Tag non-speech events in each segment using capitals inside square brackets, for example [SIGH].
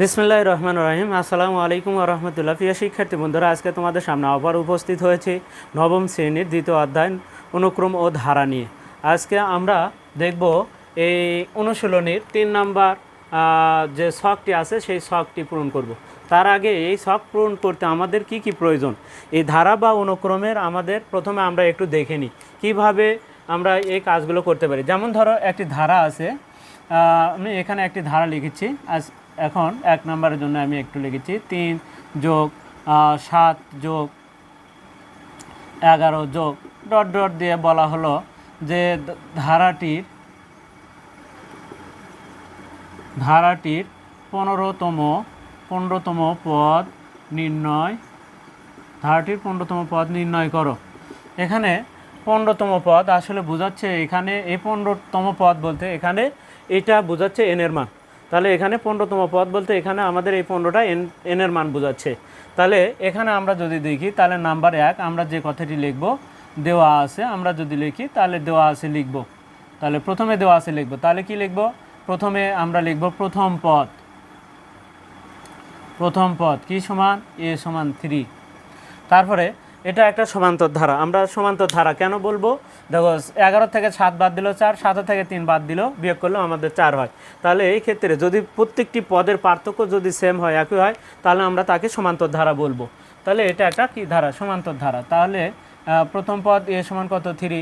বিসমুল্লাহ রহমান রহিম আসসালামু আলাইকুম রহমতুল্লাহ। প্রিয় শিক্ষার্থী বন্ধুরা, আজকে তোমাদের সামনে আবার উপস্থিত হয়েছে নবম শ্রেণির দ্বিতীয় অধ্যায় অনুক্রম ও ধারা নিয়ে। আজকে আমরা দেখব এই অনুশীলনীর তিন নাম্বার যে শখটি আছে, সেই শখটি পূরণ করব। তার আগে এই শখ পূরণ করতে আমাদের কি কি প্রয়োজন? এই ধারা বা অনুক্রমের আমাদের প্রথমে আমরা একটু দেখে নিই। কীভাবে আমরা এই কাজগুলো করতে পারি? যেমন ধরো, একটি ধারা আছে আমি এখানে একটি ধারা লিখেছি। আজ এখন এক নম্বরের জন্য আমি একটু লিখেছি, তিন যোগ সাত যোগ, এগারো যোগ, ডট ডট দিয়ে বলা হলো যে ধারাটির ধারাটির পনেরোতম পনেরোতম পদ নির্ণয়, ধারাটির পনেরোতম পদ নির্ণয় করো। এখানে পনেরোতম পদ আসলে বোঝাচ্ছে এখানে, এই পনেরোতম পদ বলতে এখানে এটা বোঝাচ্ছে এনের মান। তাহলে এখানে পনেরোতম পদ বলতে এখানে আমাদের এই পনেরোটা এন এনের মান বোঝাচ্ছে। তাহলে এখানে আমরা যদি দেখি, তাহলে নাম্বার এক, আমরা যে কথাটি লিখব, দেওয়া আছে, আমরা যদি লিখি, তাহলে দেওয়া আছে লিখব। তাহলে প্রথমে দেওয়া আছে লিখব। তাহলে কি লিখব? প্রথমে আমরা লিখব প্রথম পদ। প্রথম পদ কি সমান? এ সমান থ্রি। তারপরে এটা একটা সমান্তর ধারা। আমরা সমান্তর ধারা কেন বলব? দেখো, এগারো থেকে সাত বাদ দিল চার, সাত থেকে তিন বাদ দিল, বিয়োগ করলেও আমাদের চার হয়। তাহলে এই ক্ষেত্রে যদি প্রত্যেকটি পদের পার্থক্য যদি সেম হয়, একই হয়, তাহলে আমরা তাকে সমান্তর ধারা বলব। তাহলে এটা একটা কি ধারা? সমান্তর ধারা। তাহলে প্রথম পদ এ সমান কত? থ্রি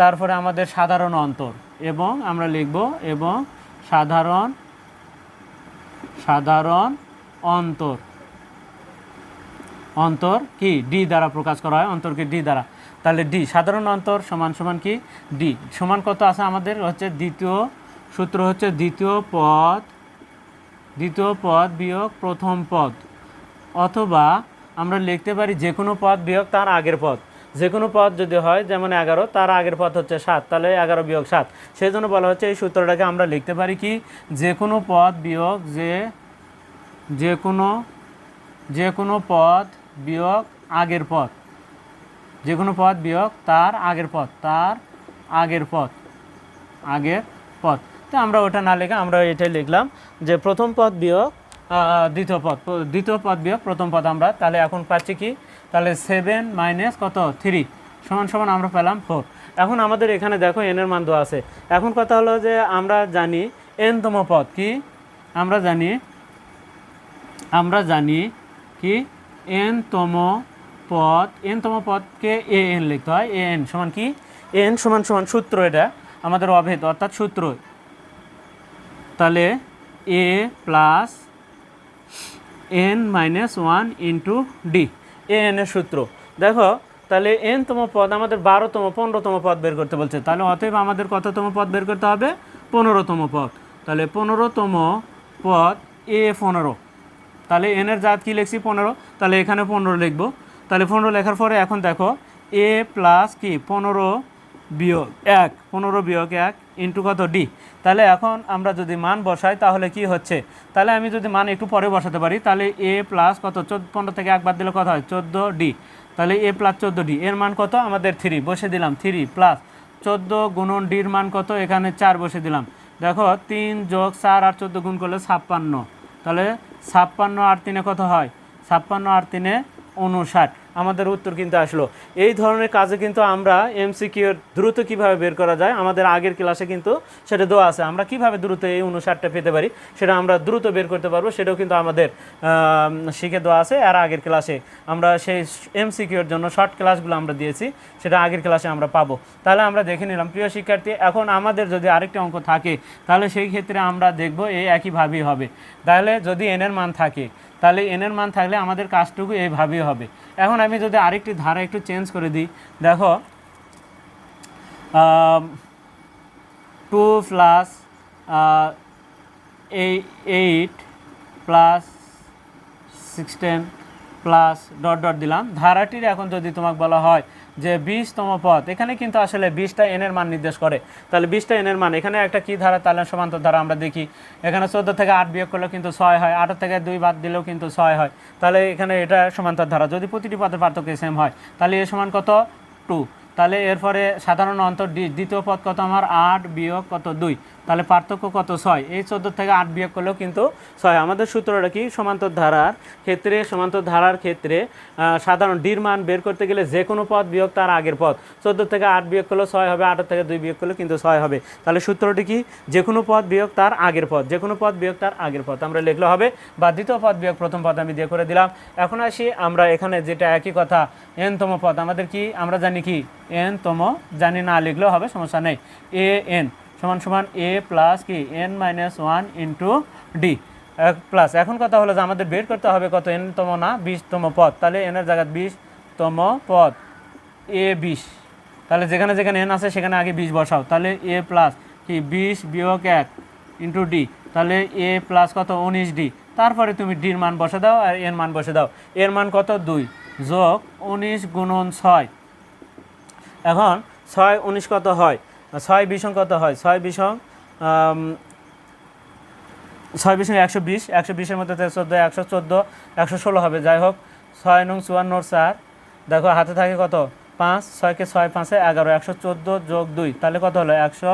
তারপরে আমাদের সাধারণ অন্তর এবং আমরা লিখব এবং সাধারণ সাধারণ অন্তর। অন্তর কি? ডি দ্বারা প্রকাশ করা হয়। অন্তরকে ডি দ্বারা। তাহলে ডি সাধারণ অন্তর সমান সমান কি? ডি সমান কত আছে আমাদের? হচ্ছে দ্বিতীয় সূত্র হচ্ছে দ্বিতীয় পদ দ্বিতীয় পদ বিয়োগ প্রথম পদ। অথবা আমরা লিখতে পারি যে কোনো পদ বিয়োগ তার আগের পদ। যে কোনো পদ যদি হয়, যেমন এগারো, তার আগের পদ হচ্ছে সাত। তাহলে এগারো বিয়োগ সাত। সেই জন্য বলা হচ্ছে এই সূত্রটাকে আমরা লিখতে পারি কি? যে কোনো পদ বিয়োগ যে যে কোনো যে কোনো পদ বিয়োগ আগের পদ যে কোনো পদ বিয়োগ তার আগের পদ তার আগের পদ আগের পদ তো আমরা ওটা না লিখে, আমরা এটাই লিখলাম যে প্রথম পদ বিয়োগ দ্বিতীয় পদ দ্বিতীয় পদ বিয়োগ প্রথম পদ আমরা। তাহলে এখন পাচ্ছি কি? তাহলে সেভেন মাইনাস কত? থ্রি সমান সমান আমরা পেলাম ফোর এখন আমাদের এখানে দেখো এনের মান দেওয়া আছে। এখন কথা হলো যে আমরা জানি এনতম পদ কি? আমরা জানি আমরা জানি কি? এন তম পদ, এন তম পদকে এ এন লিখতে হয়, এ এন সমান কি? এন সমান সমান সূত্র এটা, আমাদের অভেদ, অর্থাৎ সূত্র। তাহলে A plus N minus one into D, A N সূত্র। দেখো, তাহলে এন তম পদ আমাদের বারোতম, পনেরোতম পদ বের করতে বলছে। তাহলে অতএব আমাদের কততম পদ বের করতে হবে? পনেরোতম পদ। তাহলে পনেরোতম পদ এ পনেরো। তাহলে এনের জাত কি লিখছি? পনেরো। তাহলে এখানে পনেরো লিখব। তাহলে পনেরো লেখার পরে এখন দেখো এ প্লাস কি? পনেরো বিয়োগ এক। পনেরো বিয়োগ এক ইন্টু কত? ডি তাহলে এখন আমরা যদি মান বসাই, তাহলে কি হচ্ছে? তাহলে আমি যদি মান একটু পরে বসাতে পারি, তাহলে এ প্লাস কত? চোদ্দ, পনেরো থেকে একবার দিলে কত হয়? চোদ্দ ডি তাহলে এ প্লাস চোদ্দ ডি এর মান কত? আমাদের থ্রি বসে দিলাম থ্রি প্লাস চোদ্দ গুণন ডির মান কত? এখানে চার বসে দিলাম। দেখো, তিন যোগ চার আর চোদ্দ গুণ করলে ছাপ্পান্ন। তাহলে ছাপ্পান্ন আর তিনে কত হয়? ছাপ্পান্ন আর তিনে উনষাট। আমাদের উত্তর কিন্তু আসলো। এই ধরনের কাজে কিন্তু আমরা এমসিকিউ দ্রুত কীভাবে বের করা যায়, আমাদের আগের ক্লাসে কিন্তু সেটা দেওয়া আছে। আমরা কীভাবে দ্রুত এই অনুসারটা পেতে পারি, সেটা আমরা দ্রুত বের করতে পারব, সেটাও কিন্তু আমাদের শিখে দেওয়া আছে। আর আগের ক্লাসে আমরা সেই এমসিকিউর জন্য শর্ট ক্লাসগুলো আমরা দিয়েছি, সেটা আগের ক্লাসে আমরা পাবো। তাহলে আমরা দেখে নিলাম, প্রিয় শিক্ষার্থী, এখন আমাদের যদি আরেকটি অঙ্ক থাকে, তাহলে সেই ক্ষেত্রে আমরা দেখব এই একইভাবেই হবে। তাহলে যদি এনের মান থাকে তাহলে এনের মান থাকলে আমাদের কাজটুকু এইভাবেই হবে। এখন আমি যদি আরেকটি ধারা একটু চেঞ্জ করে দিই। দেখো two plus eight plus sixteen plus dot dot দিলাম। ধারাটির এখন যদি তোমাকে বলা হয় যে বিশতম পদ, এখানে কিন্তু আসলে বিশটা এনের মান নির্দেশ করে। তাহলে বিশটা এনের মান, এখানে একটা কি ধারা? তাহলে সমান্তর ধারা আমরা দেখি, এখানে চোদ্দ থেকে আট বিয়োগ করলেও কিন্তু ছয় হয়, আট থেকে দুই বাদ দিলেও কিন্তু ছয় হয়। তাহলে এখানে এটা সমান্তর ধারা, যদি প্রতিটি পদের পার্থক্য সেম হয়, তাহলে এ সমান কত? টু তাহলে এরপরে সাধারণ অন্তর দ্বিতীয় পদ কত আমার? আট বিয়োগ কত? দুই। তাহলে পার্থক্য কত? ছয়। এই চোদ্দ থেকে আট বিয়োগ করলেও কিন্তু ছয়। আমাদের সূত্রটা কি? সমান্তর ধারার ক্ষেত্রে সমান্তর ধারার ক্ষেত্রে সাধারণ ডির মান বের করতে গেলে যে কোনো পদ বিয়োগ তার আগের পদ। চোদ্দ থেকে আট বিয়োগ করলেও ছয় হবে আটের থেকে দুই বিয়োগ করলেও কিন্তু ছয় হবে। তাহলে সূত্রটি কি? যে কোনো পদ বিয়োগ তার আগের পদ, যে কোনো পদ বিয়োগ তার আগের পদ। আমরা লিখলে হবে, বা দ্বিতীয় পদ বিয়োগ প্রথম পদ আমি দিয়ে করে দিলাম। এখন আসি আমরা এখানে যেটা একই কথা এনতম পদ। আমাদের কি? আমরা জানি কি? এনতম জানি না, লিখলেও হবে, সমস্যা নেই। এ এন সমান সমান এ প্লাস কি? N minus one into D plus এখন কথা হলো যে আমাদের বের করতে হবে কত? এনতম না বিশতম পদ। তাহলে এনের জায়গায় বিশতম পদ। এ বিশ। তাহলে যেখানে যেখানে এন আছে, সেখানে আগে বিশ বসাও। তাহলে এ প্লাস কি? বিশ বিয়োগ এক ইন্টু ডি তাহলে এ প্লাস কত? উনিশ ডি তারপরে তুমি ডির মান বসে দাও আর এর মান বসে দাও। এর মান কত? দুই। যোগ উনিশ গুণন ছয়। এখন ছয় উনিশ কত হয়? ছয় বিশং কত হয়? ছয় বিশং ছয় বিশং একশো বিশ, একশো বিশের মধ্যে চোদ্দ একশো চোদ্দ, একশো ষোলো হবে। যাই হোক, ছয় নং চুয়ান্নর চার। দেখো, হাতে থাকে কত? পাঁচ, ছয়কে ছয়, পাঁচে এগারো। একশো চোদ্দ যোগ দুই, তাহলে কত হলো? একশো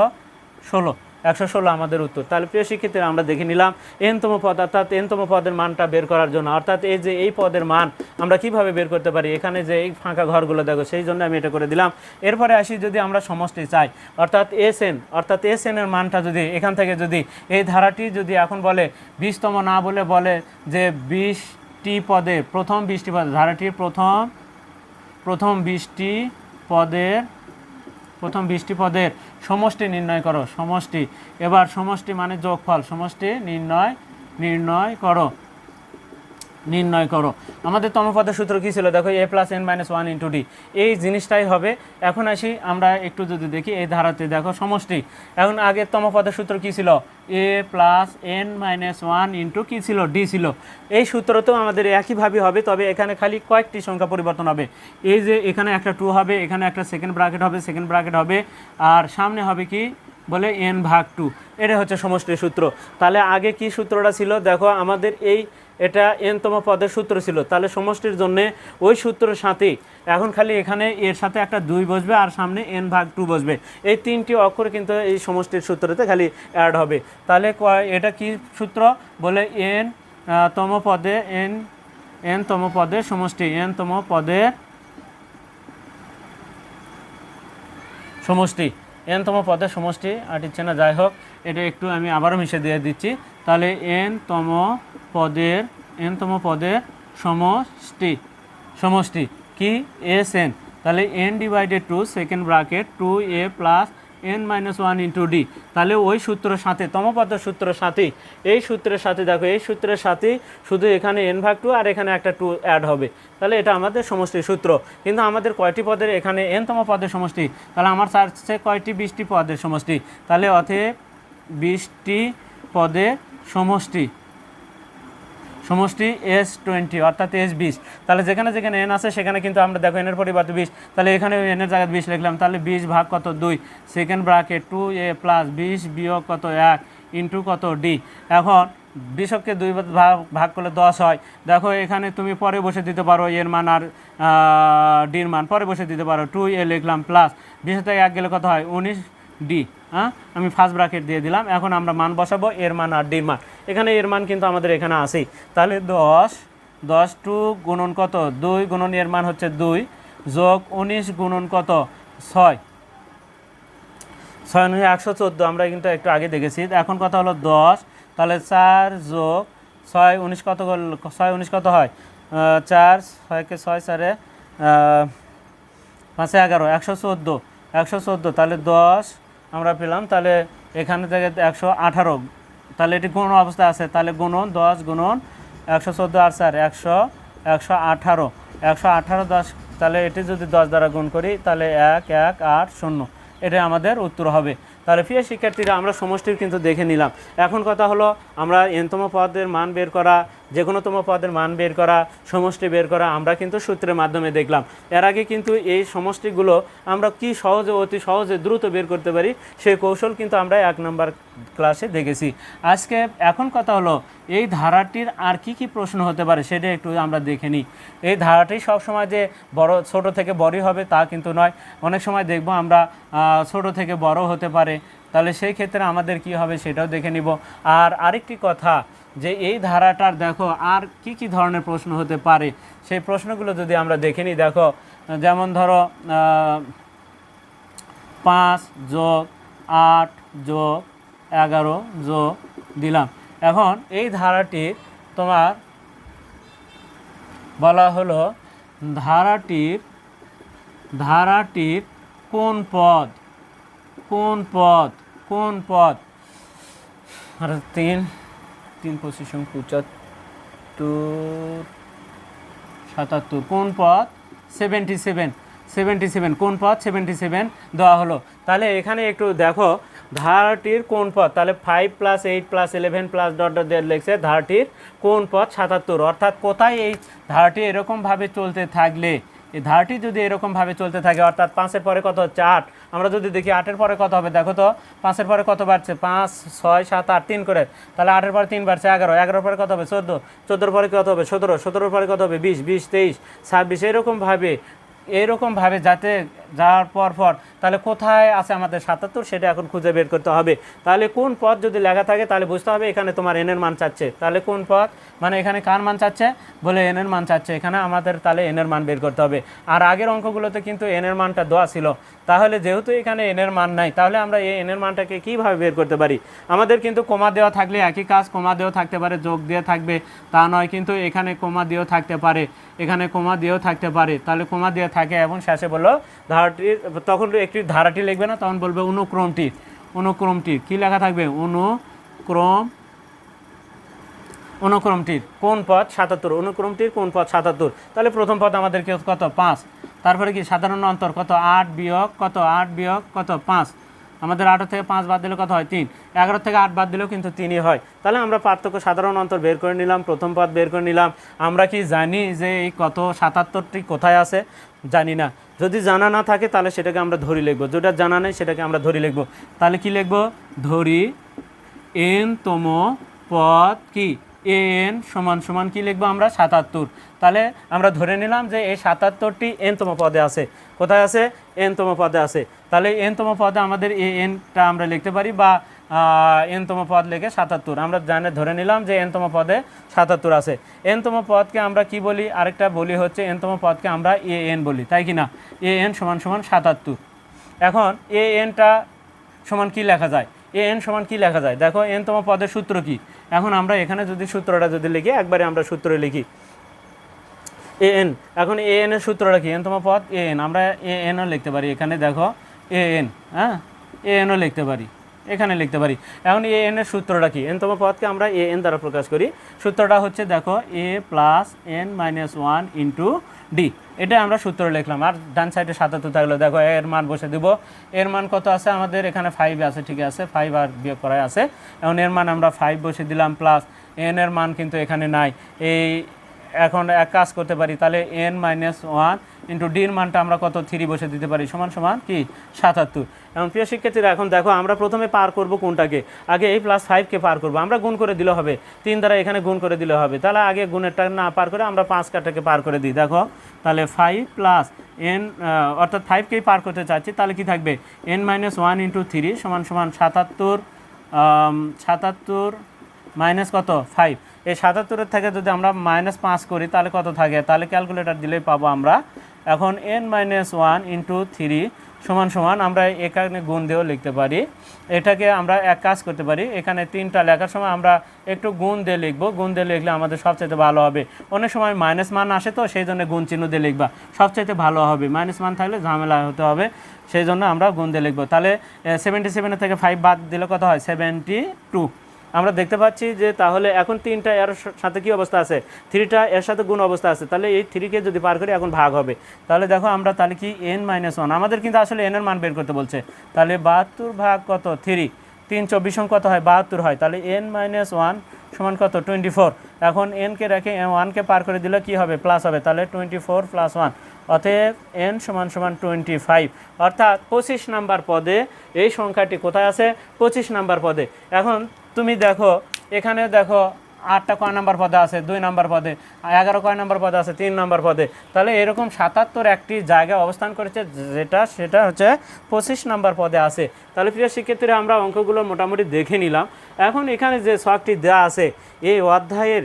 ষোলো। একশো ষোলো আমাদের উত্তর। তাহলে প্রিয় শিক্ষিতরা আমরা দেখে নিলাম এনতম পদ, অর্থাৎ এনতম পদের মানটা বের করার জন্য। অর্থাৎ এই যে এই পদের মান আমরা কীভাবে বের করতে পারি? এখানে যে এই ফাঁকা ঘরগুলো, দেখো, সেই জন্য আমি এটা করে দিলাম। এরপরে আসি যদি আমরা সমষ্টি চাই, অর্থাৎ এস এন অর্থাৎ এস এনের মানটা যদি এখান থেকে যদি এই ধারাটি যদি এখন বলে বিশতম না বলে বলে যে বিশটি পদে, প্রথম বিশটি পদে, ধারাটির প্রথম প্রথম বিশটি পদের, প্রথম বিশটি পদের সমষ্টি নির্ণয় করো সমষ্টি। এবার সমষ্টি মানে যোগফল সমষ্টি নির্ণয় নির্ণয় করো। নির্ণয় করো। আমাদের তমপদের সূত্র কী ছিল? দেখো A plus N minus one into D এই জিনিসটাই হবে। এখন আসি, আমরা একটু যদি দেখি, এই ধারাতে দেখো সমষ্টি। এখন আগের তমপদের সূত্র কী ছিল? A plus N minus one into কী ছিল? ডি ছিল। এই সূত্র তো আমাদের একইভাবে হবে, তবে এখানে খালি কয়েকটি সংখ্যা পরিবর্তন হবে। এই যে এখানে একটা টু হবে, এখানে একটা সেকেন্ড ব্র্যাকেট হবে সেকেন্ড ব্র্যাকেট হবে। আর সামনে হবে কি? বলে এন ভাগ টু এটা হচ্ছে সমষ্টির সূত্র। তাহলে আগে কি সূত্রটা ছিল? দেখো, আমাদের এই এটা এনতম পদের সূত্র ছিল। তাহলে সমষ্টির জন্য ওই সূত্রের সাথে এখন খালি এখানে এর সাথে একটা দুই বসবে আর সামনে এন ভাগ টু বসবে। এই তিনটি অক্ষর কিন্তু এই সমষ্টির সূত্রতে খালি অ্যাড হবে। তাহলে এটা কি সূত্র? বলে এন তম পদে এন এন তম পদের সমষ্টি, এন তম পদের সমষ্টি, এন তম পদের সমষ্টি। আটিচ্ছে না, যাই হোক, এটা একটু আমি আবারও মিশে দিয়ে দিচ্ছি। তাহলে এন তম পদের এন তম পদের সমষ্টি সমষ্টি কি? এস এন তাহলে N divided two second bracket two A plus N minus one into D তাহলে ওই সূত্রের সাথে তমপদের সূত্রের সাথে, এই সূত্রের সাথে দেখো, এই সূত্রের সাথে শুধু এখানে এন ভাগ টু আর এখানে একটা টু অ্যাড হবে। তাহলে এটা আমাদের সমষ্টির সূত্র। কিন্তু আমাদের কয়টি পদের? এখানে এনতম পদের সমষ্টি। তাহলে আমার চাচ্ছে কয়টি? বিশটি পদের সমষ্টি। তাহলে অতএব বিশটি পদের সমষ্টি সমষ্টি এস টোয়েন্টি অর্থাৎ এস বিশ তাহলে যেখানে যেখানে এন আছে, সেখানে কিন্তু আমরা দেখো এনের পরিবর্তে বিশ। তাহলে এখানে এনের জায়গায় বিশ লিখলাম। তাহলে বিশ ভাগ কত? দুই। Second bracket two A plus বিশ বিয়োগ কত? এক। ইন্টু কত? ডি এখন বিশককে দুই ভাগ ভাগ করলে দশ হয়। দেখো এখানে তুমি পরে বসে দিতে পারো এর মান আর ডির মান। পরে বসে দিতে পারো। টু এ লিখলাম প্লাস বিশ থেকে এক গেলে কত হয়? উনিশ ডি হ্যাঁ? আমি ফার্স্ট ব্রাকেট দিয়ে দিলাম, এখন আমরা মান বসাবো, এর মান আর ডির মান। এখানে এর মান কিন্তু আমাদের এখানে আছেই। তাহলে দশ দশ টু গুণন কত? দুই গুণন এর মান হচ্ছে দুই, যোগ উনিশ গুণন কত? ছয়। ছয় একশো চোদ্দ, আমরা কিন্তু একটু আগে দেখেছি। এখন কথা হলো দশ, তাহলে চার যোগ ছয় উনিশ কত ছয় উনিশ কত হয়? চার, ছয়কে ছয় চারে পাঁচে এগারো, একশো চোদ্দ একশো চোদ্দ, তাহলে দশ আমরা পেলাম, তাহলে এখানে থেকে একশো আঠারো। তাহলে এটি গুণ অবস্থা আছে, তাহলে গুণন দশ গুণন একশো চোদ্দ আর চার, একশো একশো আঠারো। একশো আঠারো দশ, তাহলে এটি যদি দশ দ্বারা গুণ করি, তাহলে এক এক, আট, শূন্য। এটা আমাদের উত্তর হবে। তাহলে প্রিয় শিক্ষার্থীরা, আমরা সমষ্টির কিন্তু দেখে নিলাম। এখন কথা হলো, আমরা এনতম পদের মান বের করা যে কোনোতম পদের মান বের করা, সমষ্টি বের করা, আমরা কিন্তু সূত্রের মাধ্যমে দেখলাম। এর আগে কিন্তু এই সমষ্টিগুলো আমরা কি সহজে, অতি সহজে দ্রুত বের করতে পারি, সেই কৌশল কিন্তু আমরা এক নম্বর ক্লাসে দেখেছি। আজকে এখন কথা হলো, এই ধারাটির আর কি কি প্রশ্ন হতে পারে সেটা একটু আমরা দেখে নিই। এই ধারাটি সবসময় যে বড়, ছোট থেকে বড়ই হবে তা কিন্তু নয়। অনেক সময় দেখব আমরা ছোট থেকে বড় হতে পারে। তাহলে সেই ক্ষেত্রে আমাদের কি হবে সেটাও দেখে নিব। আর আরেকটি কথা যে এই ধারাটার দেখো, আর কি কি ধরনের প্রশ্ন হতে পারে? সেই প্রশ্নগুলো যদি আমরা দেখে নিই, দেখো, যেমন ধরো পাঁচ যোগ আট যোগ এগারো যোগ দিলাম। এখন এই ধারাটি তোমার বলা হলো, ধারাটির ধারাটির কোন পদ? কোন পদ? কোন পদ? তিন তিন পঁচিশ পঁচাত্তর, সাতাত্তর। কোন পথ? সেভেন্টি সেভেন সেভেন্টি সেভেন কোন পথ? সেভেন্টি সেভেন দেওয়া হলো। তাহলে এখানে একটু দেখো, ধারাটির কোন পথ? তাহলে five plus eight plus eleven plus dot dot দিয়ে লিখছে ধারাটির কোন পথ? সাতাত্তর। অর্থাৎ কোথায় এই ধারাটি এরকমভাবে চলতে থাকলে? এই ধারাটি যদি এরকমভাবে চলতে থাকে, অর্থাৎ পাঁচের পরে কত? হচ্ছে আট আমরা যদি দেখি আটের পরে কত হবে? দেখো তো, পাঁচের পরে কত বাড়ছে? পাঁচ, ছয়, সাত, আট, তিন করে। তাহলে আটের পরে তিন বাড়ছে এগারো। এগারোর পরে কত হবে? চোদ্দ। চোদ্দোর পরে কত হবে? সতেরো। সতেরোর পরে কত হবে? বিশ। বিশ, তেইশ, ছাব্বিশ। এরকমভাবে এরকমভাবে যাতে যাওয়ার পর পর, তাহলে কোথায় আছে আমাদের সাতাত্তর? সেটা এখন খুঁজে বের করতে হবে। তাহলে কোন পদ যদি লেখা থাকে, তাহলে বুঝতে হবে এখানে তোমার এনের মান চাচ্ছে। তাহলে কোন পদ মানে এখানে কার মান চাচ্ছে? বলে এনের মান চাচ্ছে। এখানে আমাদের তাহলে এনের মান বের করতে হবে। আর আগের অঙ্কগুলোতে কিন্তু এনের মানটা দেওয়া ছিল। তাহলে যেহেতু এখানে এনের মান নাই, তাহলে আমরা এই এনের মানটাকে কীভাবে বের করতে পারি? আমাদের কিন্তু কমা দেওয়া থাকলে একই কাজ, কমা দেওয়া থাকতে পারে, যোগ দিয়ে থাকবে। তা নয় কিন্তু এখানে কমা দিয়েও থাকতে পারে। এখানে কমা দিয়েও থাকতে পারে। তাহলে কমা দিয়ে থাকে এবং শেষে বলল ধারাটির তখন একটি ধারাটি লিখবে না, তখন বলবে অনুক্রমটি। অনুক্রমটি, কি লেখা থাকবে? অনুক্রম অনুক্রমটির কোন পদ? সাতাত্তর। অনুক্রমটির কোন পদ? সাতাত্তর। তাহলে প্রথম পদ আমাদেরকে কত? পাঁচ। তারপরে কি? সাধারণ অন্তর কত? আট বিয়োগ কত? আট বিয়োগ কত? পাঁচ। আমাদের আট থেকে পাঁচ বাদ দিলে কত হয়? তিন। এগারো থেকে আট বাদ দিলেও কিন্তু তিনই হয়। তাহলে আমরা পার্থক্য সাধারণ অন্তর বের করে নিলাম, প্রথম পদ বের করে নিলাম। আমরা কি জানি যে এই কত সাতাত্তরটি কোথায় আছে? জানি না। যদি জানা না থাকে তাহলে সেটাকে আমরা ধরি লিখব। যেটা জানা নেই সেটাকে আমরা ধরি লিখব। তাহলে কি লিখব? ধরি এন তম পদ কি? এ এন সমান সমান কি লিখব আমরা? সাতাত্তর। তাহলে আমরা ধরে নিলাম যে এই সাতাত্তরটি এনতম পদে আছে। কোথায় আছে? এনতম পদে আছে। তাহলে এনতম পদে আমাদের এ এনটা আমরা লিখতে পারি বা এনতম পদ লিখে সাতাত্তর। আমরা জানে, ধরে নিলাম যে এনতম পদে সাতাত্তর আছে। এনতম পদকে আমরা কি বলি? আরেকটা বলি হচ্ছে এনতম পদকে আমরা এ এন বলি, তাই কি না? এ এন সমান সমান সাতাত্তর। এখন এ এনটা সমান কি লেখা যায়? এ এন সমান কি লেখা যায়? দেখো, এন তম পদের সূত্র কি? এখন আমরা এখানে যদি সূত্রটা যদি লিখি, একবারে আমরা সূত্র লিখি। এ এন এখন এ এন এর সূত্রটা কি? এন তম পদ এ এন আমরা এ এনও লিখতে পারি। এখানে দেখো এ এন হ্যাঁ? এ এনও লিখতে পারি। এখানে লিখতে পারি। এখন এ এন এর সূত্রটা কি? এন তম পদকে আমরা এ এন দ্বারা প্রকাশ করি। সূত্রটা হচ্ছে, দেখো A plus N minus one into D এটা আমরা সূত্র লিখলাম। আর ডান সাইডে সাতাত্তর থাকল। দেখো, এর মান বসে দিব। এর মান কত আছে? আমাদের এখানে ফাইভ আছে, ঠিক আছে? ফাইভ আর বিয়োগ করাই আছে। এখন এর মান আমরা ফাইভ বসে দিলাম প্লাস এন এর মান কিন্তু এখানে নাই। এই এখন এক কাজ করতে পারি, তাহলে এন মাইনাস ওয়ান ইন্টু ডির মানটা আমরা কত? থ্রি বসে দিতে পারি। সমান সমান কি? সাতাত্তর। এবং প্রিয় শিক্ষার্থীরা, এখন দেখো, আমরা প্রথমে পার করব কোনটাকে? আগে এই প্লাস ফাইভকে পার করব। আমরা গুণ করে দিলে হবে। তিন দ্বারা এখানে গুণ করে দিলে হবে। তাহলে আগে গুণেরটা না পার করে আমরা পাঁচ কাটাকে পার করে দিই। দেখো তাহলে ফাইভ প্লাস এন অর্থাৎ ফাইভকেই পার করতে চাচ্ছি, তাহলে কি থাকবে? N minus one into three সমান সমান সাতাত্তর সাতাত্তর মাইনাস কত? ফাইভ এই সাতাত্তরের থেকে যদি আমরা মাইনাস পাঁচ করি, তাহলে কত থাকে? তাহলে ক্যালকুলেটর দিলেই পাবো আমরা এখন N minus one into three সমান সমান আমরা এখানে গুণ দিয়েও লিখতে পারি। এটাকে আমরা এক কাজ করতে পারি। এখানে তিনটা লেখার সময় আমরা একটু গুণ দিয়ে লিখব। গুণ দিয়ে লিখলে আমাদের সবচাইতে ভালো হবে। অনেক সময় মাইনাস মান আসে তো সেই জন্য গুণ চিহ্ন দিয়ে লিখবা। সবচাইতে ভালো হবে। মাইনাস মান থাকলে ঝামেলা হতে হবে। সেই জন্য আমরা গুণ দিয়ে লিখব। তাহলে সেভেন্টি সেভেনের থেকে ফাইভ বাদ দিলে কত হয়? সেভেন্টি টু আমরা দেখতে পাচ্ছি যে তাহলে এখন তিনটা এর সাথে কি অবস্থা আছে? থ্রিটা এর সাথে গুণ অবস্থা আছে। তাহলে এই থ্রিকে যদি পার করি এখন ভাগ হবে। তাহলে দেখো আমরা তাহলে কি এন মাইনাস ওয়ান আমাদের কিন্তু আসলে এন এর মান বের করতে বলছে। তাহলে বাহাত্তর ভাগ কত? থ্রি। তিন চব্বিশ কত হয়? বাহাত্তর হয়। তাহলে এন মাইনাস ওয়ান সমান কত? টোয়েন্টি ফোর এখন এনকে রেখে ওয়ানকে পার করে দিলে কি হবে? প্লাস হবে। তাহলে টোয়েন্টি ফোর প্লাস ওয়ান অতএব এন সমান সমান টোয়েন্টি ফাইভ অর্থাৎ পঁচিশ নাম্বার পদে এই সংখ্যাটি কোথায় আছে? পঁচিশ নাম্বার পদে। এখন তুমি দেখো এখানে দেখো, আটটা কয় নাম্বার পদে আছে? দুই নাম্বার পদে। এগারো কয় নাম্বার পদে আছে? তিন নাম্বার পদে। তাহলে এরকম সাতাত্তর একটি জায়গায় অবস্থান করেছে, যেটা, সেটা হচ্ছে পঁচিশ নাম্বার পদে আছে। তাহলে প্রিয় শিক্ষার্থীরা, আমরা অঙ্কগুলো মোটামুটি দেখে নিলাম। এখন এখানে যে শখটি দেওয়া আছে, এই অধ্যায়ের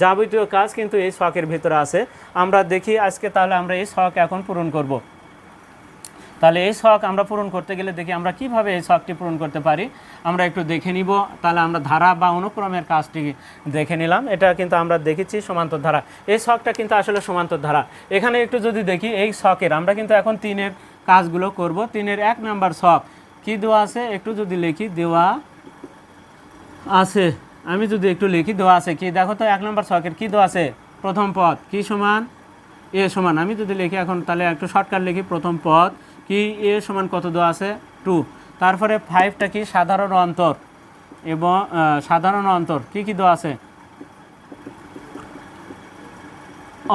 যাবতীয় কাজ কিন্তু এই শখের ভিতরে আছে। আমরা দেখি আজকে তাহলে আমরা এই শখ এখন পূরণ করব। তাহলে এই শখ আমরা পূরণ করতে গেলে দেখি আমরা কীভাবে এই শখটি পূরণ করতে পারি। আমরা একটু দেখে নিব। তাহলে আমরা ধারা বা অনুক্রমের কাজটি দেখে নিলাম। এটা কিন্তু আমরা দেখেছি সমান্তর ধারা। এই শখটা কিন্তু আসলে সমান্তর ধারা। এখানে একটু যদি দেখি, এই শখের আমরা কিন্তু এখন তিনের কাজগুলো করব। তিনের এক নাম্বার শখ কি দেওয়া আছে? একটু যদি লিখি, দেওয়া আছে। আমি যদি একটু লিখি, দেওয়া আছে কি? দেখো তো, এক নম্বর শখের কি দেওয়া আছে? প্রথম পদ, কি সমান? এ সমান। আমি যদি লিখি এখন, তাহলে একটু শর্টকাট লিখি, প্রথম পদ। কি? এ সমান কত দেওয়া আছে? টু। তারপরে ফাইভটা কি? সাধারণ অন্তর। এবং সাধারণ অন্তর। কি কি দেওয়া আছে?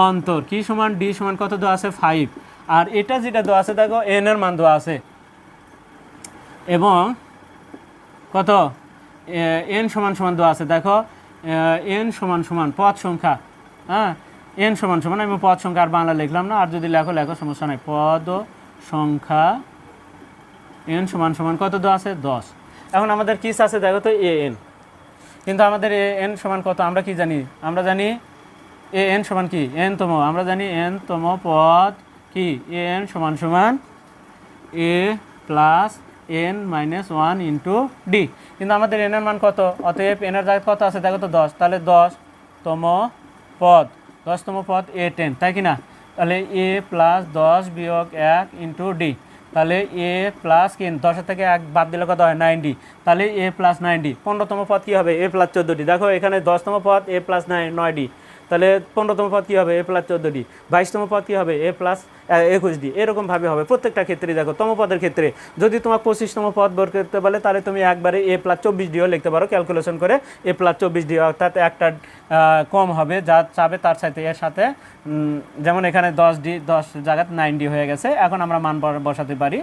অন্তর। কি সমান? ডি সমান কত দেওয়া আছে? ফাইভ আর এটা যেটা দেওয়া আছে, দেখো, এন এর মান দেওয়া আছে। এবং কত? এন সমান সমান দেওয়া আছে। দেখো এন সমান সমান পদ সংখ্যা। হ্যাঁ? এন সমান সমান, আমি পদ সংখ্যা আর বাংলা লিখলাম না। আর যদি লেখো লেখো, সমস্যা নাই। পদ সংখ্যা এন সমান সমান কত দেওয়া আছে? দশ। এখন আমাদের কিস আছে দেখো তো? A N. কিন্তু আমাদের এ এন সমান কত? আমরা কি জানি? আমরা জানি এ এন সমান কি? এন তম। আমরা জানি এন তম পদ কি? এ এন সমান সমান A plus N minus one into D. কিন্তু আমাদের এন এর মান কত? অতএব এন জায়গায় কত আছে? দেখো তো দশ। তাহলে দশতম পদ। দশতম পদ এ টেন। তাই কি না? তাহলে এ প্লাস দশ বিয়োগ এক ইন্টু ডি তাহলে এ প্লাস কি দশের থেকে এক বাদ দিলে কত হয়? নাইনটি। তাহলে এ প্লাস নাইনটি। পনেরোতম পদ কী হবে? এ প্লাস চোদ্দোটি। দেখো এখানে দশতম পদ, এ প্লাস নাইন নয়টি। তাহলে পনেরোতম পদ কী হবে? এ প্লাস চোদ্দ ডি বাইশতম পদ কী হবে? এ প্লাস একুশ ডি এরকমভাবে হবে। প্রত্যেকটা ক্ষেত্রে দেখো, তম পদের ক্ষেত্রে যদি তোমার পঁচিশতম পদ বের করতে বলে, তাহলে তুমি একবারে এ প্লাস চব্বিশ ডিও লিখতে পারো ক্যালকুলেশন করে এ প্লাস চব্বিশ ডি অর্থাৎ একটা কম হবে, যা চাবে তার সাথে, এর সাথে যেমন এখানে দশ ডি দশ জায়গায় নাইন ডি হয়ে গেছে, এখন আমরা মান বসাতে পারি।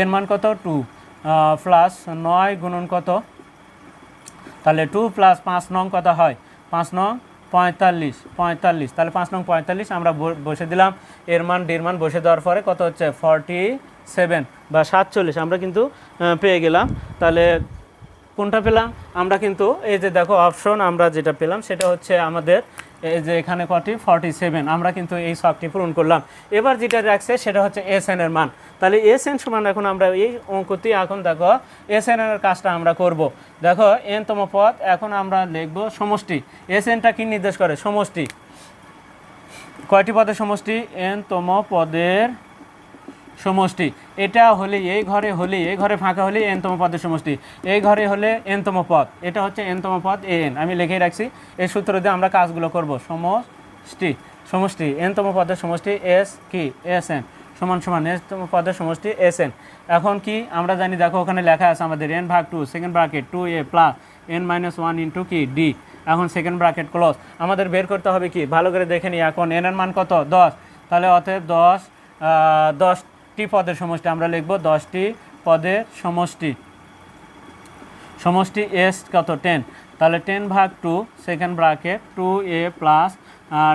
এর মান কত? টু প্লাস নয় গুণন কত? তাহলে টু প্লাস পাঁচ নং কত হয়? পাঁচ নং পঁয়তাল্লিশ পঁয়তাল্লিশ। তাহলে পাঁচ নং পঁয়তাল্লিশ আমরা বসে দিলাম। এর মান, ডের মান বসে দেওয়ার পরে কত হচ্ছে? ফর্টি সেভেন বা সাতচল্লিশ। আমরা কিন্তু পেয়ে গেলাম। তাহলে কোনটা পেলাম? আমরা কিন্তু এই যে দেখো অপশন আমরা যেটা পেলাম, সেটা হচ্ছে আমাদের এই যে এখানে কটি? ফর্টি সেভেন আমরা কিন্তু এই শখটি পূরণ করলাম। এবার যেটা রাখছে, সেটা হচ্ছে এস এর মান। তাহলে এস এন সমান এখন আমরা এই অঙ্কটি এখন দেখো এস এন এর কাজটা আমরা করব। দেখো, এন তম পদ, এখন আমরা লিখব সমষ্টি। এস এনটা কি নির্দেশ করে? সমষ্টি। কয়টি পদের সমষ্টি? এন তম পদের সমষ্টি। এটা হলে এই ঘরে হলে, এই ঘরে ফাঁকা হলে এনতম পদের সমষ্টি। এই ঘরে হলে এনতম পদ। এটা হচ্ছে এনতম পদ, এ এন। আমি লিখে রাখছি। এই সূত্র দিয়ে আমরা কাজগুলো করব। সমষ্টি। সমষ্টি। এনতম পদের সমষ্টি, এস কি? S N. সমান সমান এনতম পদের সমষ্টি এস এন এখন কি আমরা জানি, দেখো ওখানে লেখা আছে আমাদের এন ভাগ two second bracket two A plus N minus one into কি? ডি এখন সেকেন্ড ব্রাকেট ক্লোজ আমাদের বের করতে হবে কি? ভালো করে দেখে নিই, এখন এন এর মান কত? দশ। তাহলে অতএব দশ দশটি পদের সমষ্টি আমরা লিখব, দশটি পদের সমষ্টি। সমষ্টি এস কত? টেন তাহলে টেন ভাগ two second bracket two A plus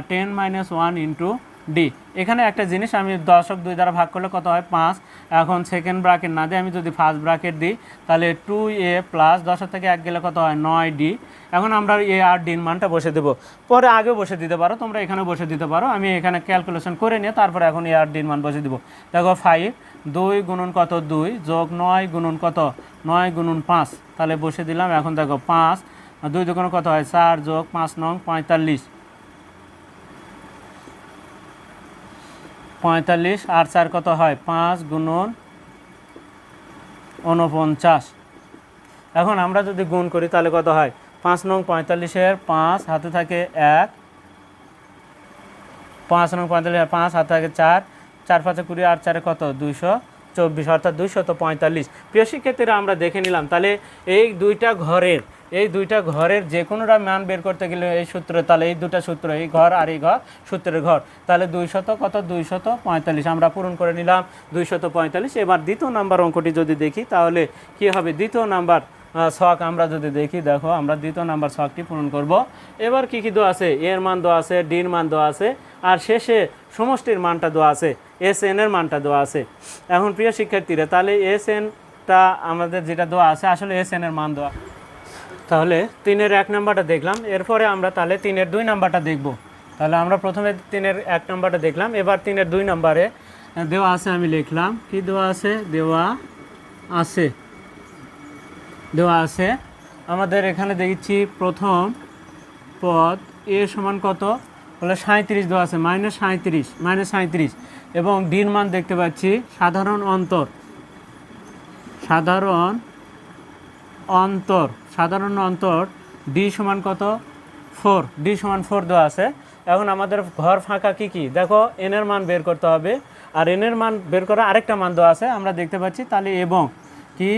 ten minus one into D এখানে একটা জিনিস আমি দশক দুই দ্বারা ভাগ করলে কত হয়? পাঁচ। এখন সেকেন্ড ব্রাকেট না দিয়ে আমি যদি ফার্স্ট ব্রাকেট দিই, তাহলে টু এ প্লাস দশের থেকে এক গেলে কত হয়? নয় ডি এখন আমরা এ আর ডির মানটা বসে দেবো। পরে আগে বসে দিতে পারো, তোমরা এখানে বসে দিতে পারো। আমি এখানে ক্যালকুলেশন করে নিয়ে তারপরে এখন এ আর ডির মান বসে দেবো। দেখো ফাইভ দুই গুণন কত দুই? যোগ নয় গুণন কত? নয় গুণন পাঁচ। তাহলে বসে দিলাম। এখন দেখো পাঁচ, দুই দুগুণ কত হয়? চার যোগ পাঁচ নং পঁয়তাল্লিশ। পঁয়তাল্লিশ, আর চার কত হয়? পাঁচ গুণন উনপঞ্চাশ এখন আমরা যদি গুণ করি, তাহলে কত হয়? পাঁচ নং পঁয়তাল্লিশের পাঁচ, হাতে থাকে এক। পাঁচ নং পঁয়তাল্লিশ পাঁচ, হাতে থাকে চার। চার পাঁচে কুড়ি, আর চারে কত? দুইশো চব্বিশ, অর্থাৎ দুইশত পঁয়তাল্লিশ। প্রিয় শিক্ষার্থীরা, আমরা দেখে নিলাম, তাহলে এই দুইটা ঘরের এই দুইটা ঘরের যে কোনোটা মান বের করতে গেলে এই সূত্র, তাহলে এই দুটা সূত্র, এই ঘর আর এই ঘর, সূত্রের ঘর। তাহলে দুইশত কত? দুইশত পঁয়তাল্লিশ। আমরা পূরণ করে নিলাম দুইশত পঁয়তাল্লিশ। এবার দ্বিতীয় নাম্বার অঙ্কটি যদি দেখি, তাহলে কি হবে? দ্বিতীয় নাম্বার শখ আমরা যদি দেখি, দেখো আমরা দ্বিতীয় নাম্বার শখটি পূরণ করব। এবার কি কী দেওয়া আছে? এর মান দেওয়া আছে ডির মান দেওয়া আছে, আর শেষে সমষ্টির মানটা দেওয়া আছে এস এন এর মানটা দেওয়া আছে। এখন প্রিয় শিক্ষার্থীরা, তাহলে এস এনটা আমাদের যেটা দেওয়া আছে, আসলে এস এর মান দেওয়া। তাহলে তিনের এক নাম্বারটা দেখলাম। এরপরে আমরা তাহলে তিনের দুই নাম্বারটা দেখব। তাহলে আমরা প্রথমে তিনের এক নাম্বারটা দেখলাম। এবার তিনের দুই নাম্বারে দেওয়া আছে আমি লিখলাম। কি দেওয়া আছে? দেওয়া আছে। দেওয়া আছে। আমাদের এখানে দেখছি প্রথম পদ এ সমান কত? বলে সাঁত্রিশ দেওয়া আছে। মাইনাস সাঁত্রিশ মাইনাস সাঁত্রিশ এবং ডির মান দেখতে পাচ্ছি সাধারণ অন্তর। সাধারণ অন্তর। সাধারণ অন্তর ডি সমান কত? ফোর ডি সমান ফোর দেওয়া আছে। এখন আমাদের ঘর ফাঁকা কি কি? দেখো এনের মান বের করতে হবে। আর এনের মান বের করা আরেকটা মান দেওয়া আছে, আমরা দেখতে পাচ্ছি। তাহলে এবং কি?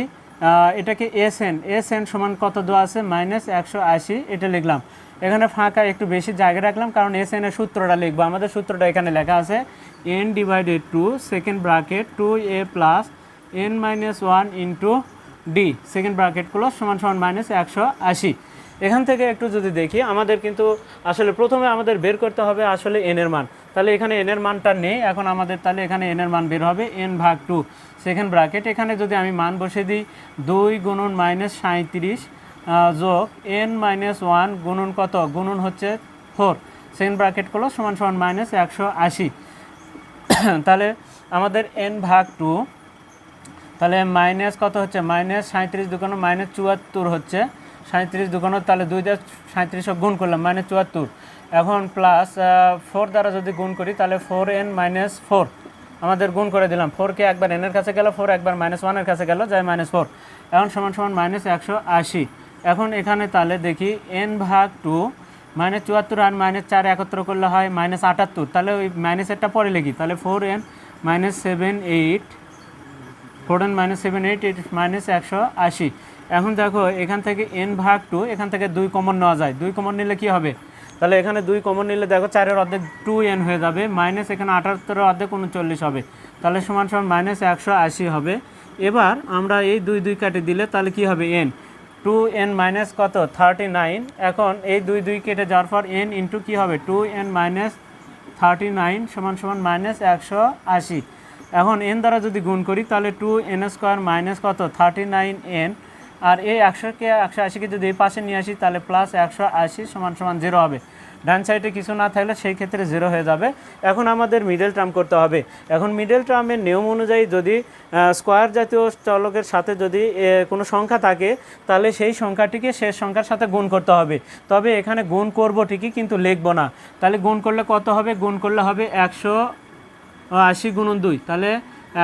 এটাকে এস এন এস এন সমান কত দেওয়া আছে? মাইনাস একশো আশি, এটা লিখলাম। এখানে ফাঁকা একটু বেশি জায়গা রাখলাম, কারণ এস এন এর সূত্রটা লিখব। আমাদের সূত্রটা এখানে লেখা আছে N divided two second bracket two A plus N minus one into D second bracket close সমান সমান মাইনাস একশো আশি। এখান থেকে একটু যদি দেখি, আমাদের কিন্তু আসলে প্রথমে আমাদের বের করতে হবে আসলে এন এর মান। তাহলে এখানে এন এর মানটা নেই, এখন আমাদের তাহলে এখানে এন এর মান বের হবে এন ভাগ টু সেকেন্ড ব্রাকেট এখানে যদি আমি মান বসে দিই, দুই গুণন মাইনাস সাঁত্রিশ যোগ এন মাইনাস ওয়ান গুণন কত? গুণন হচ্ছে ফোর সেকেন্ড ব্রাকেট ক্লোজ সমান সমান মাইনাস একশো আশি। [COUGHS] তাহলে আমাদের এন ভাগ টু তাহলে মাইনাস কত হচ্ছে? মাইনাস সাঁত্রিশ দুকানো মাইনাস চুয়াত্তর হচ্ছে। সাঁত্রিশ দুকানো তাহলে দুই দিয়ে সাঁত্রিশ গুণ করলাম, মাইনাস চুয়াত্তর। এখন প্লাস ফোর দ্বারা যদি গুণ করি, তাহলে ফোর এন মাইনাস ফোর আমাদের গুণ করে দিলাম। ফোরকে একবার এনের কাছে গেল ফোর একবার মাইনাস ওয়ানের কাছে গেল, যায় মাইনাস ফোর এখন সমান সমান মাইনাস একশো আশি। এখন এখানে তাহলে দেখি এন ভাগ টু মাইনাস চুয়াত্তর আর মাইনাস চার একত্র করলে হয় মাইনাস আটাত্তর। তাহলে ওই মাইনাসেরটা পরে লিখি। তাহলে four N minus seven eight four N minus seven eight eight minus একশো আশি। এখন দেখো, এখান থেকে এন ভাগ টু, এখান থেকে দুই কমন নেওয়া যায়। দুই কমন নিলে কি হবে? তাহলে এখানে দুই কমন নিলে দেখো, চারের অর্ধেক টু এন হয়ে যাবে। মাইনাস এখানে আটাত্তরের অর্ধেক উনচল্লিশ হবে। তাহলে সমান সমান মাইনাস একশো আশি হবে। এবার আমরা এই দুই দুই কাটে দিলে তাহলে কি হবে? এন। টু এন মাইনাস কত? Thirty nine. এখন এই দুই দুই কেটে যাওয়ার পর এন ইন্টু কী হবে? Two N minus thirty nine সমান সমান মাইনাস একশো আশি। এখন এন দ্বারা যদি গুণ করি, তাহলে টু এন স্কোয়ার মাইনাস কত? থার্টি নাইন এন আর এই একশোকে, একশো আশিকে যদি এই পাশে নিয়ে আসি, তাহলে প্লাস একশো আশি সমান সমান জিরো হবে। ডান সাইডে কিছু না থাকলে সেই ক্ষেত্রে জিরো হয়ে যাবে। এখন আমাদের মিডল টার্ম করতে হবে। এখন মিডল টার্মের নিয়ম অনুযায়ী যদি স্কোয়ার জাতীয় চলকের সাথে যদি কোনো সংখ্যা থাকে, তাহলে সেই সংখ্যাটিকে শেষ সংখ্যার সাথে গুণ করতে হবে। তবে এখানে গুণ করব ঠিকই, কিন্তু লিখব না। তাহলে গুণ করলে কত হবে? গুণ করলে হবে একশো আশি গুণন দুই, তাহলে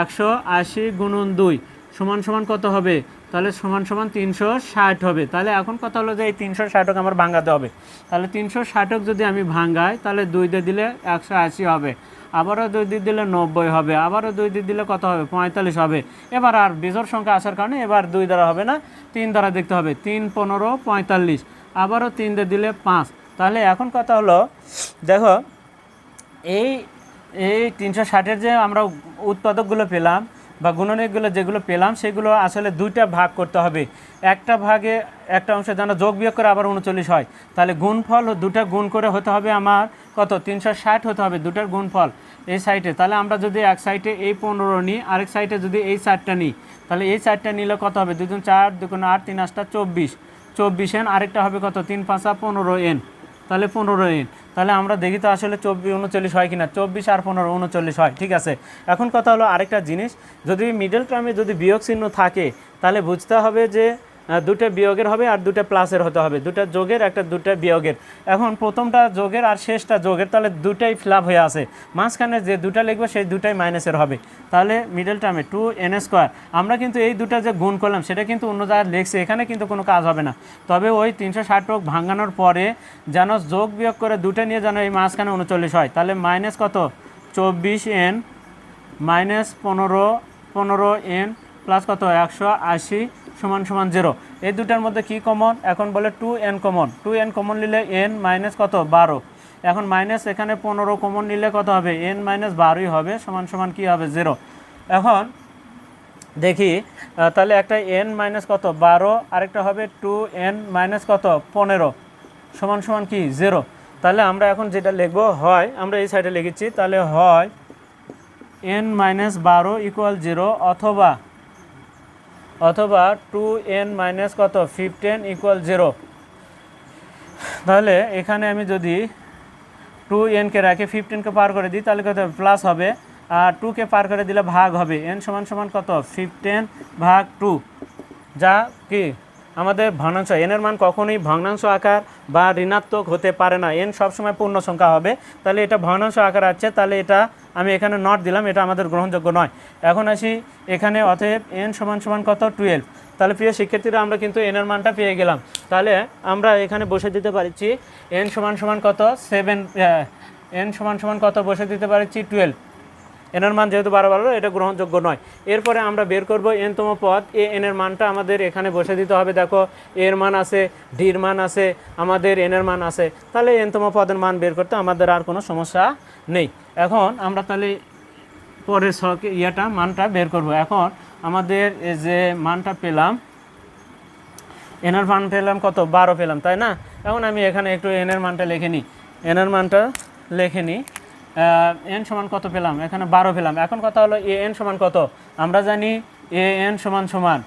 একশো আশি গুণন দুই সমান সমান কত হবে? তাহলে সমান সমান তিনশো ষাট হবে। তাহলে এখন কথা হলো যে এই তিনশো ষাটক আমার ভাঙাতে হবে। তাহলে তিনশো ষাটক যদি আমি ভাঙাই, তাহলে দুই দিয়ে দিলে একশো আশি হবে। আবারও দুই দিয়ে দিলে নব্বই হবে। আবারও দুই দিয়ে দিলে কত হবে? পঁয়তাল্লিশ হবে। এবার আর বিজোর সংখ্যা আসার কারণে এবার দুই দ্বারা হবে না, তিন দ্বারা দেখতে হবে। তিন পনেরো পঁয়তাল্লিশ। আবারও তিন দিয়ে দিলে পাঁচ। তাহলে এখন কথা হলো, দেখো, এই এই তিনশো ষাটের যে আমরা উৎপাদকগুলো পেলাম বা গুণনীয়কগুলো যেগুলো পেলাম, সেগুলো আসলে দুইটা ভাগ করতে হবে। একটা ভাগে একটা অংশ যেন যোগ বিয়োগ করে আবার উনচল্লিশ হয়। তাহলে গুণফল দুটা গুণ করে হতে হবে আমার কত? তিনশো ষাট হতে হবে দুটার গুণফল এই সাইডে। তাহলে আমরা যদি এক সাইডে এই পনেরো নিই আরেক সাইডে যদি এই চারটা নিই তাহলে এই চারটা নিলে কত হবে? দুজন চার দুগুণ আট, তিন আটটা চব্বিশ। চব্বিশ এন আরেকটা হবে কত? তিন পাঁচা পনেরো এন। তাহলে পনেরো ইন তাহলে আমরা দেখি তো আসলে চব্বিশ উনচল্লিশ হয় কি না চব্বিশ আর পনেরো উনচল্লিশ হয়, ঠিক আছে? এখন কথা হলো আরেকটা জিনিস, যদি মিডল টার্মে যদি বিয়োগ চিহ্ন থাকে, তাহলে বুঝতে হবে যে দুটো বিয়োগের হবে আর দুটো প্লাসের হতে হবে। দুটো যোগের, একটা দুটো বিয়োগের। এখন প্রথমটা যোগের আর শেষটা যোগের, তাহলে দুটাই ফিলাপ হয়ে আছে। মাঝখানে যে দুটা লিখবে, সেই দুটাই মাইনাসের হবে। তাহলে মিডল টার্মে টু এন স্কোয়ার আমরা কিন্তু এই দুটা যে গুণ করলাম, সেটা কিন্তু অন্য জায়গায় লিখছে, এখানে কিন্তু কোনো কাজ হবে না। তবে ওই তিনশো ষাট রোগ ভাঙানোর পরে যেন যোগ বিয়োগ করে দুটো নিয়ে যেন এই মাঝখানে উনচল্লিশ হয়, তাহলে মাইনাস কত? চব্বিশ এন মাইনাস পনেরো পনেরো এন প্লাস কত? একশো আশি। সমান সমান জিরো। এই দুটার মধ্যে কি কমন এখন বলে two N common two N common নিলে এন মাইনাস কত? বারো। এখন মাইনাস এখানে পনেরো কমন নিলে কত হবে? এন মাইনাস বারোই হবে, সমান সমান কি হবে? জিরো। এখন দেখি তাহলে একটা এন মাইনাস কত? বারো। আরেকটা হবে টু এন মাইনাস কত? পনেরো। সমান সমান কি? জিরো। তাহলে আমরা এখন যেটা লিখব, হয়, আমরা এই সাইডে লিখেছি, তাহলে হয় এন মাইনাস বারো ইকুয়াল জিরো অথবা অথবা টু এন মাইনাস কত? ফিফটিন ইকুয়াল জিরো তাহলে এখানে আমি যদি টু এনকে রাখে ফিফটিনকে পার করে দিই, তাহলে কত প্লাস হবে। আর টুকে পার করে দিলে ভাগ হবে। এন সমান সমান কত? ফিফটিন ভাগ টু যা কি? আমাদের ভগ্নাংশ। এনের মান কখনোই ভগ্নাংশ আকার বা ঋণাত্মক হতে পারে না। এন সবসময় পূর্ণ সংখ্যা হবে। তাহলে এটা ভগ্নাংশ আকার আছে। তাহলে এটা আমি এখানে নট দিলাম, এটা আমাদের গ্রহণযোগ্য নয়। এখন আসি, এখানে অতএব এন সমান সমান কত? টুয়েলভ তাহলে প্রিয় শিক্ষার্থীরা, আমরা কিন্তু এনের মানটা পেয়ে গেলাম। তাহলে আমরা এখানে বসে দিতে পারছি এন সমান সমান কত? সেভেন এন সমান সমান কত বসে দিতে পারছি? টুয়েলভ এনের মান যেহেতু বারো বারো, এটা গ্রহণযোগ্য নয়। এরপরে আমরা বের করব এনতম পদ। এ এনের মানটা আমাদের এখানে বসে দিতে হবে। দেখো এর মান আছে ডির মান আছে, আমাদের এনের মান আছে। তাহলে এনতম পদের মান বের করতে আমাদের আর কোনো সমস্যা নেই। এখন আমরা তাহলে পরের শখ ইয়েটা, মানটা বের করব। এখন আমাদের যে মানটা পেলাম এনের মান পেলাম কত? বারো পেলাম, তাই না? এখন আমি এখানে একটু এনের মানটা লিখে নিই। এনের মানটা লেখে নিই। এন সমান কত পেলাম? এখানে বারো পেলাম। এখন কথা হলো এ এন সমান কত? আমরা জানি এ এন সমান সমান,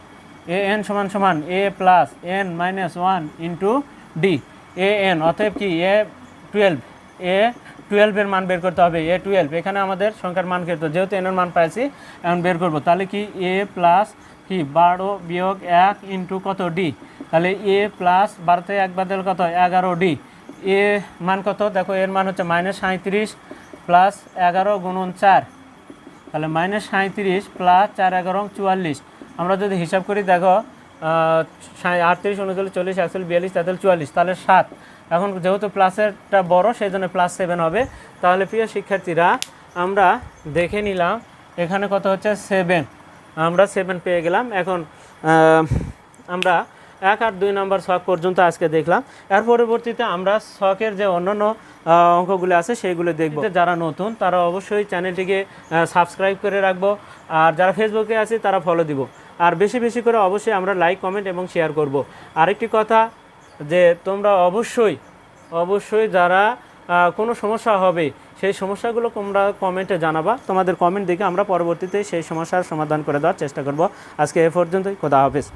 এ এন সমান সমান, A plus N minus one into D A N অতএব কি? এ টুয়েলভ এ টুয়েলভের মান বের করতে হবে। এ টুয়েলভ এখানে আমাদের সংখ্যার মান করতে যেহেতু এনের মান পাইছি, এখন বের করব। তাহলে কি? এ প্লাস কি? বারো বিয়োগ এক ইন্টু কত? ডি তাহলে এ প্লাস বারোতে এক বাদেল কত? এগারো ডি এ মান কত? দেখো, এর মান হচ্ছে মাইনাস সাঁত্রিশ প্লাস এগারো গুণন চার। তাহলে মাইনাস সাঁত্রিশ প্লাস চার এগারো চুয়াল্লিশ। আমরা যদি হিসাব করি, দেখো আটত্রিশ, উনচল্লিশ, চল্লিশ, একচল্লিশ, বিয়াল্লিশ, তেতাল্লিশ, চুয়াল্লিশ, তাহলে সাত। এখন যেহেতু প্লাসেরটা বড় সেই জন্য প্লাস সেভেন হবে। তাহলে প্রিয় শিক্ষার্থীরা, আমরা দেখে নিলাম, এখানে কত হচ্ছে? সেভেন। আমরা সেভেন পেয়ে গেলাম। এখন আমরা এক আর দুই নম্বর শখ পর্যন্ত আজকে দেখলাম। এর পরবর্তীতে আমরা শখের যে অন্যান্য অঙ্কগুলো আছে সেইগুলো দেখব। যারা নতুন, তারা অবশ্যই চ্যানেলটিকে সাবস্ক্রাইব করে রাখব। আর যারা ফেসবুকে আছে, তারা ফলো দিব। আর বেশি বেশি করে অবশ্যই আমরা লাইক কমেন্ট এবং শেয়ার করব। আরেকটি কথা যে তোমরা অবশ্যই অবশ্যই যারা কোনো সমস্যা হবে, সেই সমস্যাগুলো তোমরা কমেন্টে জানাবা। তোমাদের কমেন্ট দেখে আমরা পরবর্তীতে সেই সমস্যার সমাধান করে দেওয়ার চেষ্টা করব। আজকে এ পর্যন্তই। খোদা হাফেজ।